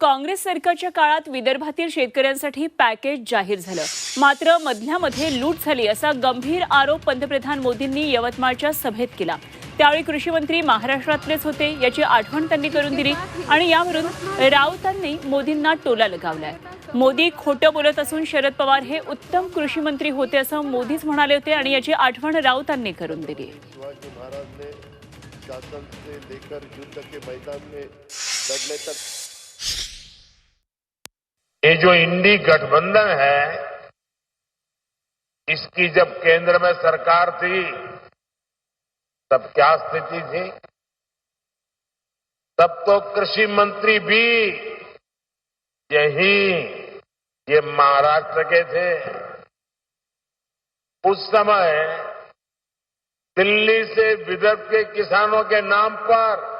काँग्रेस सरकारच्या काळात विदर्भातील शेतकऱ्यांसाठी पॅकेज जाहीर झालं. मात्र मधल्यामध्ये लूट झाली असा गंभीर आरोप पंतप्रधान मोदींनी यवतमाळच्या सभेत केला. त्यावेळी कृषी मंत्री महाराष्ट्रातलेच होते याची आठवण त्यांनी करून दिली आणि यावरून राऊतांनी मोदींना टोला लगावलाय. मोदी खोटं बोलत असून शरद पवार हे उत्तम कृषी मंत्री होते असं मोदीच म्हणाले होते आणि याची आठवण राऊतांनी करून दिली. शासन से लेकर युद्ध के मैदान में लड़ने तक ये जो इंडी गठबंधन है, इसकी जब केंद्र में सरकार थी, तब क्या स्थिति थी? तब तो कृषि मंत्री भी यही ये महाराष्ट्र के थे। उस समय दिल्ली से विदर्भ के किसानों के नाम पर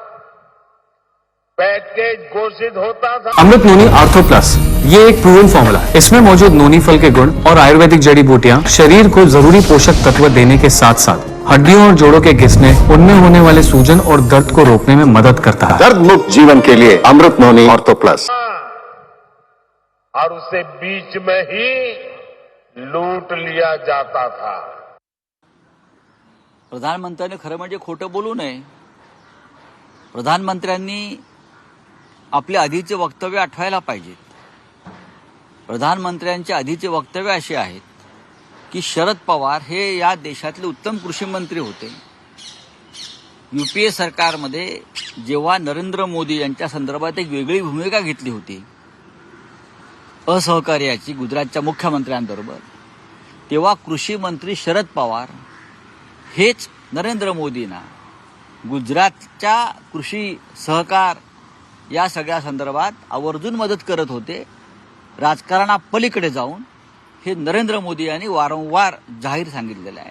पैकेज घोषित होता था। अमृत नोनी आर्थो प्लस ये एक प्रूवन फॉर्मूला है। इसमें मौजूद नोनी फल के गुण और आयुर्वेदिक जड़ी बूटियाँ शरीर को ज़रूरी पोषक तत्व देने के साथ साथ हड्डियों और जोड़ों के घिसने उनमें होने वाले सूजन और दर्द को रोकने में मदद करता है। दर्द मुक्त जीवन के लिए अमृत नोनी ऑर्थो प्लस और उसे बीच में ही लूट लिया जाता था। प्रधानमंत्र्यांनी खरं म्हणजे खोटं बोलू नये। प्रधानमंत्र्यांनी आपले आधीचे वक्तव्य आठवायला पाहिजेत प्रधानमंत्र्यांचे आधीचे वक्तव्य असे आहेत की शरद पवार हे या देशातले उत्तम कृषी मंत्री होते. ए सरकारमध्ये जेव्हा नरेंद्र मोदी यांच्या संदर्भात एक वेगळी भूमिका घेतली होती असहकार्याची गुजरातच्या मुख्यमंत्र्यांबरोबर तेव्हा कृषी मंत्री शरद पवार हेच नरेंद्र मोदींना गुजरातच्या कृषी सहकार या सगळ्या संदर्भात आवर्जून मदत करत होते. राजकारणापलीकडे जाऊन हे नरेंद्र मोदी यांनी वारंवार जाहीर सांगितलेलं आहे.